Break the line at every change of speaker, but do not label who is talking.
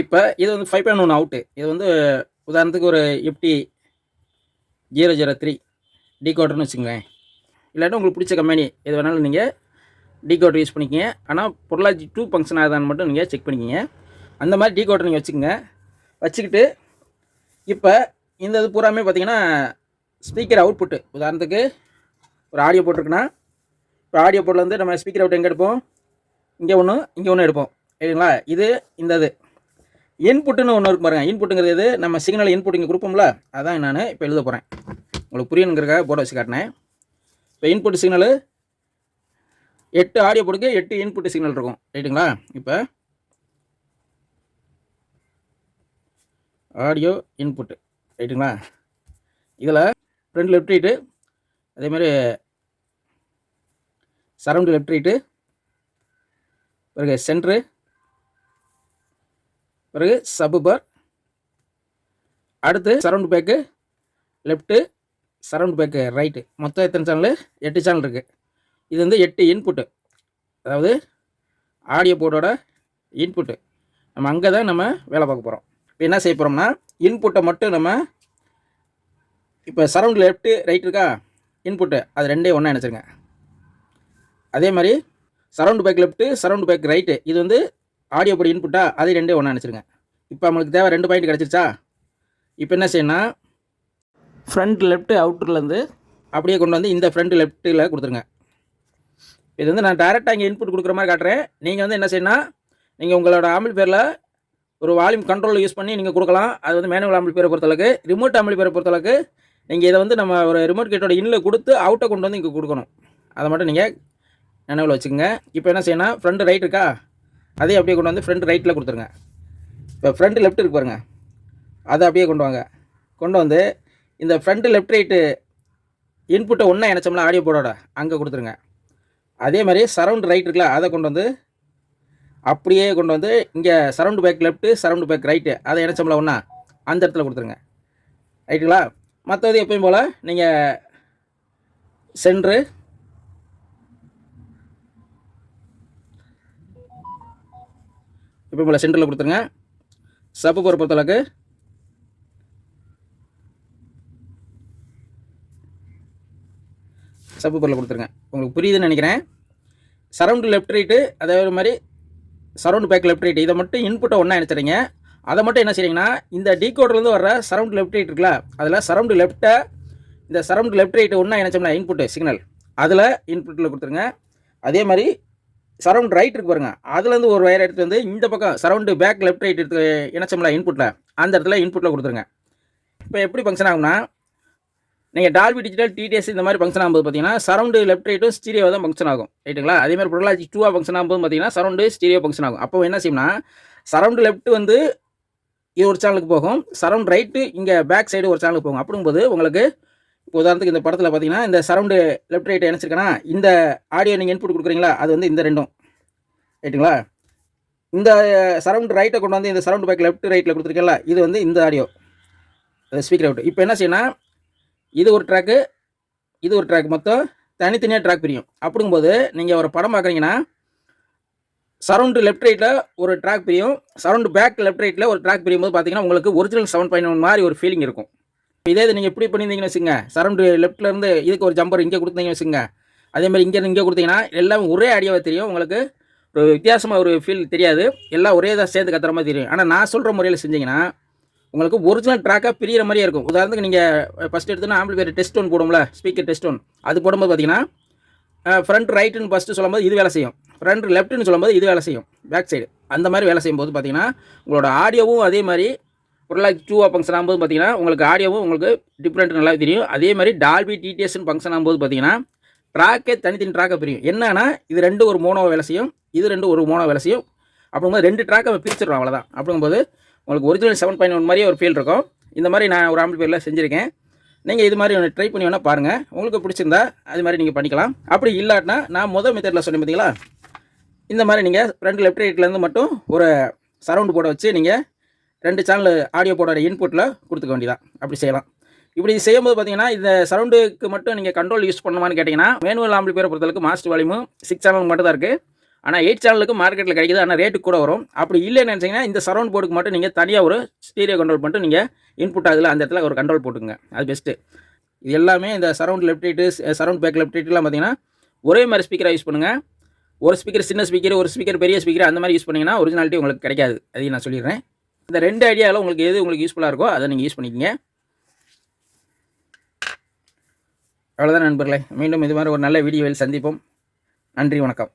இப்போ இது வந்து ஃபைவ் பாயிண்ட் ஒன் அவுட்டு இது வந்து உதாரணத்துக்கு ஒரு எஃப்டி ஜீரோ ஜீரோ த்ரீ டீகோட்டர்னு வச்சுங்களேன் இல்லாட்டி உங்களுக்கு பிடிச்ச கம்பெனி எது வேணாலும் நீங்கள் டிகோடர் யூஸ் பண்ணிக்கங்க. ஆனால் பொருளாச்சி டூ ஃபங்க்ஷன் ஆகுதான்னு மட்டும் நீங்கள் செக் பண்ணிக்கோங்க. அந்த மாதிரி டிகோடர் நீங்கள் வச்சுக்கோங்க. வச்சுக்கிட்டு இப்போ இந்த இது பூராமே பார்த்தீங்கன்னா ஸ்பீக்கர் அவுட்புட்டு உதாரணத்துக்கு ஒரு ஆடியோ போட்டிருக்குன்னா இப்போ ஆடியோ போட்டில் வந்து நம்ம ஸ்பீக்கர் அவுட் எங்கே எடுப்போம்? இங்கே ஒன்று இங்கே ஒன்று எடுப்போம். சரிங்களா? இது இந்த இது. இன்புட்டுன்னு ஒன்று இருக்கு பாருங்க. இன்புட்டுங்கிறது எது? நம்ம சிக்னல் இன்புட் இங்கே கொடுப்போம்ல? அதான் நான் இப்போ எழுத போகிறேன் உங்களுக்கு புரியணுங்கிறக்காக போட வச்சு காட்டினேன். இப்போ இன்புட் சிக்னலு எட்டு ஆடியோ போர்டுக்கு எட்டு இன்புட் சிக்னல் இருக்கும். ரைட்டுங்களா இப்போ ஆடியோ இன்புட்டு ரைட்டுங்களா இதில் ஃப்ரண்ட் லெஃப்ட் ரைட்டு அதேமாதிரி சரவுண்டு லெஃப்ட் ரைட்டு பிறகு சென்ட்ரு பிறகு சபுபர் அடுத்து surround back left surround back right மொத்தம் எத்தனை சேனல் எட்டு சேனல் இருக்குது இது வந்து எட்டு இன்புட்டு அதாவது ஆடியோ போர்டோட இன்புட்டு நம்ம அங்கே தான் நம்ம வேலை பார்க்க போகிறோம் இப்போ என்ன செய்ய போகிறோம்னா இன்புட்டை மட்டும் நம்ம இப்போ சரவுண்ட் லெஃப்ட்டு ரைட் இருக்கா? இன்புட்டு அது ரெண்டே ஒன்றா நினச்சிருங்க அதே மாதிரி surround back left surround back right இது வந்து ஆடியோ போர்டு இன்புட்டா அது ரெண்டே ஒன்றா நினச்சிருங்க இப்போ நம்மளுக்கு தேவை ரெண்டு பாயிண்ட் கிடச்சிருச்சா? இப்போ என்ன செய்யணும்னா ஃப்ரண்ட் லெஃப்ட் அவுட்டர்லேருந்து அப்படியே கொண்டு வந்து இந்த ஃப்ரண்ட் லெஃப்ட்டில் கொடுத்துருங்க. இது வந்து நான் டேரெக்டாக இங்கே இன்புட் கொடுக்குற மாதிரி காட்டுறேன். நீங்கள் வந்து என்ன செய்யணும் நீங்கள் உங்களோட ஆம்பிள் பேரில் ஒரு வால்யூம் கண்ட்ரோல் யூஸ் பண்ணி நீங்கள் கொடுக்கலாம். அது வந்து மேனுவல் ஆம்பிள் பேரை பொறுத்தளவுக்கு ரிமோட் ஆம்பிள் பேரை பொறுத்தளவுக்கு நீங்கள் இதை வந்து நம்ம ஒரு ரிமோட் கேட்டோட இன்னில் கொடுத்து அவுட்டை கொண்டு வந்து இங்கே கொடுக்கணும். அதை மட்டும் நீங்கள் நினைவில் வச்சுக்கோங்க. இப்போ என்ன செய்யணும் ஃப்ரண்ட் ரைட் இருக்கா? அதே அப்படியே கொண்டு வந்து ஃப்ரண்ட் ரைட்டில் கொடுத்துருங்க. இப்போ ஃப்ரண்ட் லெஃப்ட் இருக்கு பாருங்கள் அதை அப்படியே கொண்டு வாங்க. கொண்டு வந்து இந்த ஃப்ரண்ட் லெஃப்ட் ரைட்டு இன்புட்டை ஒன்றா இணைச்சோம்னா ஆடியோ போர்டோட அங்கே கொடுத்துருங்க. அதே மாதிரி சரவுண்ட் ரைட் இருக்குல்ல அதை கொண்டு வந்து அப்படியே கொண்டு வந்து இங்கே surround back left surround back right அதை இணைச்சோம்ல ஒன்றா அந்த இடத்துல கொடுத்துருங்க. ரைட்டுங்களா மற்றது எப்பயும் போல் நீங்கள் சென்ட்ரு இப்போ போல் சென்டரில் கொடுத்துருங்க. சப்பு போகிற பொறுத்தளவுக்கு. சப்பு பொருளை கொடுத்துருங்க. உங்களுக்கு புரியுதுன்னு நினைக்கிறேன். சரவுண்டு லெஃப்ட் ரைட்டு அதே மாதிரி சரவுண்ட் பேக் லெஃப்ட் ரைட்டு இதை மட்டும் இன்புட்டை ஒன்றா நினச்சிடுங்க அதை மட்டும் என்ன செய்றீங்கன்னா இந்த டீகோடர்லேருந்து வர சரவுண்ட் லெஃப்ட் ரைட் இருக்குல்ல அதில் சரவுண்டு லெஃப்ட்டை இந்த சரவுண்டு லெஃப்ட் ரைட்டு ஒன்றா இணைச்சோம்னா இன்புட்டு சிக்னல் அதில் இன்புட்டில் கொடுத்துருங்க. அதே மாதிரி சரவுண்ட் ரைட் இருக்கு பாருங்க. அதுலேருந்து ஒரு வயர் எடுத்து வந்து இந்த பக்கம் சரவுண்டு பேக் லெஃப்ட் ரைட் எடுத்து இணைச்சோம்ல இன்புட்டில் அந்த இடத்துல இன்புட்டில் கொடுத்துருங்க. இப்போ எப்படி ஃபங்க்ஷன் ஆகும்னா நீங்கள் டால்பி டிஜிட்டல் டிடிஎஸ் இந்த மாதிரி ஃபங்க்ஷன் ஆகும்போது பார்த்தீங்கன்னா சரவுண்டு லெஃப்ட் ரைட்டும் ஸ்டீரியோ தான் ஃபங்க்ஷன் ஆகும். ரைட்டுங்களா அதே மாதிரி ப்ரொலாஜி டூவாக ஃபங்க்ஷன் ஆகும்போது பார்த்தீங்கன்னா சரவுண்டு ஸ்டீரியோ ஃபங்க்ஷன் ஆகும். அப்போ என்ன செய்யணும்னா சரவுண்டு லெஃப்ட் வந்து இது ஒரு சேனலுக்கு போகும். சரவுண்ட் ரைட்டு இங்கே பேக் சைடு ஒரு சேனலுக்கு போகும். அப்படிங்கும்போது உங்களுக்கு இப்போ உதாரணத்துக்கு இந்த படத்தில் பார்த்தீங்கன்னா இந்த சரவுண்டு லெஃப்ட் ரைட்டை இணைச்சிருக்கேன்னா இந்த ஆடியோ நீங்கள் இன்புட் கொடுக்குறீங்களா அது வந்து இந்த ரெண்டும். ரைட்டுங்களா இந்த சரவுண்ட் ரைட்டை கொண்டு வந்து இந்த சரவுண்ட் பேக் லெஃப்ட் ரைட்டில் கொடுத்துருக்கேன்ல இது வந்து இந்த ஆடியோ ஸ்பீக்கர் அவுட் இப்போ என்ன செய்யணும் இது ஒரு ட்ராக்கு இது ஒரு ட்ராக் மொத்தம் தனித்தனியாக ட்ராக் பிரியும். அப்படிங்கும்போது நீங்கள் ஒரு படம் பார்க்குறீங்கன்னா சரவுண்டு லெஃப்ட் ரைட்டில் ஒரு ட்ராக் பிரியும் சரவுண்டு பேக் லெஃப்ட் ரைட்டில் ஒரு ட்ராக் பிரியும் போது பார்த்தீங்கன்னா உங்களுக்கு ஒரிஜினல் செவன் பாயிண்ட் ஒன் மாதிரி ஒரு ஃபீலிங் இருக்கும். இதே இது நீங்கள் இப்படி பண்ணியிருந்தீங்கன்னு வச்சுங்க சரவுண்டு லெஃப்ட்லேருந்து இதுக்கு ஒரு ஜம்பர் இங்கே கொடுத்தீங்கன்னு வச்சுங்க அதே மாதிரி இங்கே இங்கே கொடுத்தீங்கன்னா எல்லாம் ஒரே ஆடியோவாக தெரியும். உங்களுக்கு ஒரு வித்தியாசமாக ஒரு ஃபீல் தெரியாது. எல்லாம் ஒரே இதாக சேர்ந்து கத்துற மாதிரி தெரியும். ஆனால் நான் சொல்கிற முறையில் செஞ்சீங்கன்னா உங்களுக்கு ஒரிஜினல் ட்ராக்காக பிரியிற மாதிரியே இருக்கும். உதாரணத்துக்கு நீங்கள் ஃபஸ்ட் எடுத்தோன்னா ஆம்பிளிஃபையர் டெஸ்ட் ஒன் போடும்ல ஸ்பீக்கர் டெஸ்ட் ஒன் அது போடும்போது பார்த்தீங்கன்னா ஃப்ரண்ட் ரைட்டுன்னு ஃபஸ்ட்டு சொல்லும்போது இது வேலை செய்யும். ஃப்ரண்ட் லெஃப்ட்டுன்னு சொல்லும்போது இது வேலை செய்யும். பேக் சைடு அந்த மாதிரி வேலை செய்யும்போது பார்த்தீங்கன்னா உங்களோட ஆடியோவும் அதே மாதிரி ஒரு டூ ஃபங்க்ஷன் ஆகும்போது பார்த்தீங்கன்னா உங்களுக்கு ஆடியோவும் உங்களுக்கு டிஃப்ரெண்ட் நல்லா தெரியும். அதே மாதிரி டால்பி டிடிஎஸ்னு ஃபங்க்ஷன் ஆகும்போது பார்த்தீங்கன்னா ட்ராக்கே தனித்தனி ட்ராக்கை பிரியும். என்னன்னா இது ரெண்டு ஒரு மோனோ வேலை செய்யும் இது ரெண்டு ஒரு மோனோ வேலை செய்யும். அப்படிங்கும்போது ரெண்டு ட்ராக்கை பிரிச்சிடும் அவ்வளோதான் அப்படிங்கும்போது உங்களுக்கு ஒரிஜினல் செவன் பாயிண்ட் ஒன் மாதிரி ஒரு ஃபீல் இருக்கும். இந்த மாதிரி நான் ஒரு ஆம்பிள் செஞ்சுருக்கேன். நீங்கள் இது மாதிரி ஒன்று ட்ரை பண்ணி வேணால் பாருங்கள் உங்களுக்கு பிடிச்சிருந்தா அது மாதிரி நீங்கள் பண்ணிக்கலாம். அப்படி இல்லாட்டினா நான் முதல் மெத்தடில் சொன்னேன் பார்த்தீங்களா இந்த மாதிரி நீங்கள் ஃப்ரண்ட் லெஃப்ட் ரைட்லேருந்து மட்டும் ஒரு சரவுண்டு போட வச்சு நீங்கள் ரெண்டு சேனல் ஆடியோ போட இன்புட்டில் கொடுத்துக்க வேண்டியதான் அப்படி செய்யலாம். இப்படி செய்யும்போது பார்த்தீங்கன்னா இந்த சரவுண்டுக்கு மட்டும் நீங்கள் கண்ட்ரோல் யூஸ் பண்ணணுமான்னு கேட்டிங்கன்னா மேனுவல் ஆம்பிள் பேரை பொறுத்தளவுக்கு மாஸ்டர் வால்யூமும் சிக்ஸ் சேனல் மட்டும் தான் இருக்குது ஆனால் எயிட் சேனலுக்கு மார்க்கெட்டில் கிடைக்குது ஆனால் ரேட்டு கூட வரும். அப்படி இல்லைன்னு நினச்சிங்கன்னா இந்த சரௌண்ட் போர்டுக்கு மட்டும் நீங்கள் தனியாக ஒரு ஸ்டீரியோ கண்ட்ரோல் பண்ணிட்டு நீங்கள் இன்புட் ஆகுதுல அந்த இடத்துல ஒரு கண்ட்ரோல் போட்டுங்க அது பெஸ்ட்டு இது எல்லாமே இந்த surround left surround back left பார்த்தீங்கன்னா ஒரே மாதிரி ஸ்பீக்கராக யூஸ் பண்ணுங்கள் ஒரு ஸ்பீக்கர் சின்ன ஸ்பீக்கர் ஒரு ஸ்பீக்கர் பெரிய ஸ்பீக்கர் அந்த மாதிரி யூஸ் பண்ணிங்கன்னா ஒரிஜினாலிட்டி உங்களுக்கு கிடைக்காது. அதையும் நான் சொல்லிடுறேன். இந்த ரெண்டு ஐடியாவில் உங்களுக்கு எது உங்களுக்கு யூஸ்ஃபுல்லாக இருக்கோ அதை நீங்கள் யூஸ் பண்ணிக்கங்க. அவ்வளோதான் நண்பர்களே. மீண்டும் இது மாதிரி ஒரு நல்ல வீடியோவில் சந்திப்போம். நன்றி வணக்கம்.